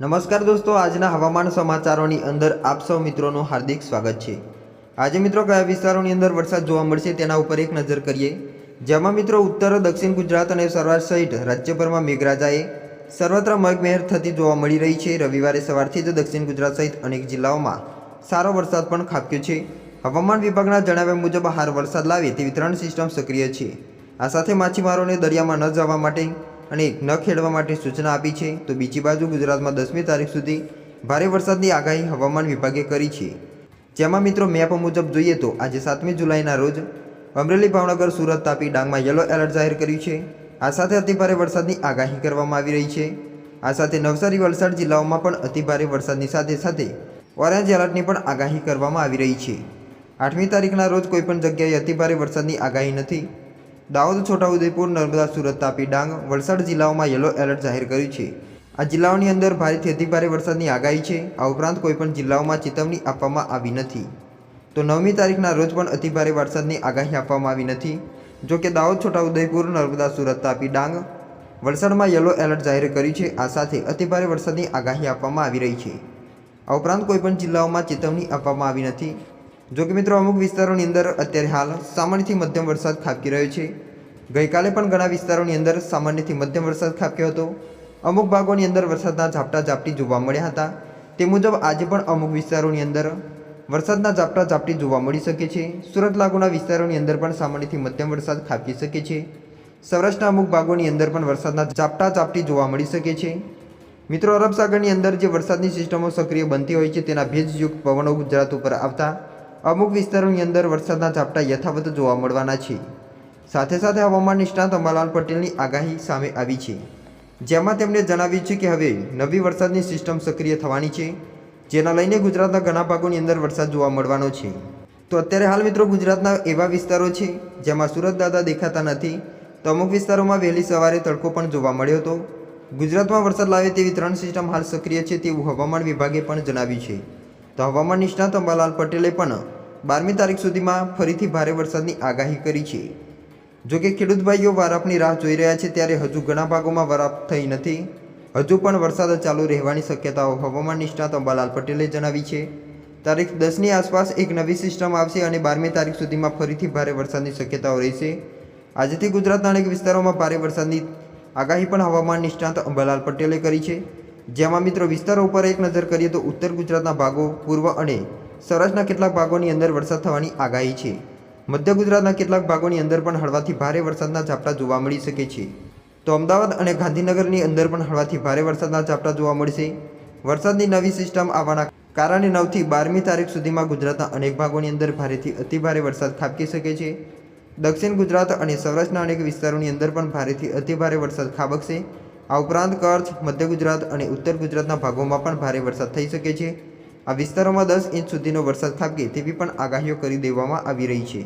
નમસ્કાર દોસ્તો, આજના હવામાન સમાચારોની અંદર આપ સૌ મિત્રોનું હાર્દિક સ્વાગત છે. આજે મિત્રો કયા વિસ્તારોની અંદર વરસાદ જોવા મળશે તેના ઉપર એક નજર કરીએ. જેમાં મિત્રો ઉત્તર, દક્ષિણ ગુજરાત અને સૌરાષ્ટ્ર સહિત રાજ્યભરમાં મેઘરાજાએ સર્વત્ર મગમહેર થતી જોવા મળી રહી છે. રવિવારે સવારથી જ દક્ષિણ ગુજરાત સહિત અનેક જિલ્લાઓમાં સારો વરસાદ પણ ખાબક્યો છે. હવામાન વિભાગના જણાવ્યા મુજબ હાર વરસાદ લાવે તેવી ત્રણ સિસ્ટમ સક્રિય છે. આ સાથે માછીમારોને દરિયામાં ન જવા માટે અને ન ખેડવા માટે સૂચના આપી છે, તો બીજી બાજુ ગુજરાતમાં દસમી તારીખ સુધી ભારે વરસાદની આગાહી હવામાન વિભાગે કરી છે. જેમાં મિત્રો મેપ મુજબ જોઈએ તો આજે સાતમી જુલાઈના રોજ અમરેલી ભાવનગર, સુરત, તાપી, ડાંગમાં યલો એલર્ટ જાહેર કર્યું છે. આ સાથે અતિભારે વરસાદની આગાહી કરવામાં આવી રહી છે. આ સાથે નવસારી, વલસાડ જિલ્લાઓમાં પણ અતિભારે વરસાદની સાથે સાથે ઓરેન્જ એલર્ટની પણ આગાહી કરવામાં આવી રહી છે. આઠમી તારીખના રોજ કોઈપણ જગ્યાએ અતિભારે વરસાદની આગાહી નથી. દાહોદ, છોટાઉદેપુર, નર્મદા, સુરત તાપી ડાંગ, વલસાડ જિલ્લાઓમાં યલો એલર્ટ જાહેર કર્યું છે. આ જિલ્લાઓની અંદર ભારેથી અતિભારે વરસાદની આગાહી છે. આ ઉપરાંત કોઈપણ જિલ્લાઓમાં ચેતવણી આપવામાં આવી નથી. તો નવમી તારીખના રોજ પણ અતિભારે વરસાદની આગાહી આપવામાં આવી નથી. જો કે દાહોદ, છોટાઉદેપુર, નર્મદા, સુરત તાપી ડાંગ વલસાડમાં યલો એલર્ટ જાહેર કર્યું છે. આ સાથે અતિભારે વરસાદની આગાહી આપવામાં આવી રહી છે. આ ઉપરાંત કોઈપણ જિલ્લાઓમાં ચેતવણી આપવામાં આવી નથી. જો કે મિત્રો, અમુક વિસ્તારોની અંદર અત્યારે હાલ સામાન્યથી મધ્યમ વરસાદ ખાબકી રહ્યો છે. ગઈકાલે પણ ઘણા વિસ્તારોની અંદર સામાન્યથી મધ્યમ વરસાદ ખાબક્યો હતો. અમુક ભાગોની અંદર વરસાદના ઝાપટા ઝાપટી જોવા મળ્યા હતા. તે મુજબ આજે પણ અમુક વિસ્તારોની અંદર વરસાદના ઝાપટા ઝાપટી જોવા મળી શકે છે. સુરત લાગુના વિસ્તારોની અંદર પણ સામાન્યથી મધ્યમ વરસાદ ખાબકી શકે છે. સૌરાષ્ટ્રના અમુક ભાગોની અંદર પણ વરસાદના ઝાપટા ઝાપટી જોવા મળી શકે છે. મિત્રો, અરબ સાગરની અંદર જે વરસાદની સિસ્ટમો સક્રિય બનતી હોય છે, તેના ભેજયુક્ત પવનો ગુજરાત ઉપર આવતા અમુક વિસ્તારોની અંદર વરસાદના ઝાપટા યથાવત જોવા મળવાના છે. સાથે સાથે હવામાન નિષ્ણાત અંબાલાલ પટેલની આગાહી સામે આવી છે. જેમાં તેમણે જણાવ્યું છે કે હવે નવી વરસાદની સિસ્ટમ સક્રિય થવાની છે, જેના લઈને ગુજરાતના ઘણા ભાગોની અંદર વરસાદ જોવા મળવાનો છે. તો અત્યારે હાલ મિત્રો ગુજરાતના એવા વિસ્તારો છે, જેમાં સુરત દાદા દેખાતા નથી, તો અમુક વિસ્તારોમાં વહેલી સવારે તડકો પણ જોવા મળ્યો હતો. ગુજરાતમાં વરસાદ લાવે તેવી ત્રણ સિસ્ટમ હાલ સક્રિય છે તેવું હવામાન વિભાગે પણ જણાવ્યું છે. તો હવામાન નિષ્ણાત અંબાલાલ પટેલે પણ બારમી તારીખ સુધીમાં ફરીથી ભારે વરસાદની આગાહી કરી છે. જોકે ખેડૂતભાઈઓ ખેડૂત ભાઈઓ વરાપની રાહ જોઈ રહ્યા છે ત્યારે હજુ ઘણા ભાગોમાં વરાપ થઈ નથી. હજુ પણ વરસાદ ચાલુ રહેવાની શક્યતાઓ હવામાન નિષ્ણાત અંબાલાલ પટેલે જણાવી છે. તારીખ દસની આસપાસ એક નવી સિસ્ટમ આવશે અને બારમી તારીખ સુધીમાં ફરીથી ભારે વરસાદની શક્યતાઓ રહેશે. આજથી ગુજરાતના અનેક વિસ્તારોમાં ભારે વરસાદની આગાહી પણ હવામાન નિષ્ણાત અંબાલાલ પટેલે કરી છે. જેમાં મિત્રો વિસ્તારો ઉપર એક નજર કરીએ તો ઉત્તર ગુજરાતના ભાગો, પૂર્વ અને સૌરાષ્ટ્રના કેટલાક ભાગોની અંદર વરસાદ થવાની આગાહી છે. મધ્ય ગુજરાતના કેટલાક ભાગોની અંદર પણ હળવાથી ભારે વરસાદના ઝાપટા જોવા મળી શકે છે. તો અમદાવાદ અને ગાંધીનગરની અંદર પણ હળવાથી ભારે વરસાદના ઝાપટા જોવા મળશે. વરસાદની નવી સિસ્ટમ આવવાના કારણે નવથી બારમી તારીખ સુધીમાં ગુજરાતના અનેક ભાગોની અંદર ભારેથી અતિભારે વરસાદ ખાબકી શકે છે. દક્ષિણ ગુજરાત અને સૌરાષ્ટ્રના અનેક વિસ્તારોની અંદર પણ ભારેથી અતિભારે વરસાદ ખાબકશે. આ ઉપરાંત કચ્છ, મધ્ય ગુજરાત અને ઉત્તર ગુજરાતના ભાગોમાં પણ ભારે વરસાદ થઈ શકે છે. આ વિસ્તારોમાં દસ ઇંચ સુધીનો વરસાદ ખાબકે તેવી પણ આગાહીઓ કરી દેવામાં આવી રહી છે.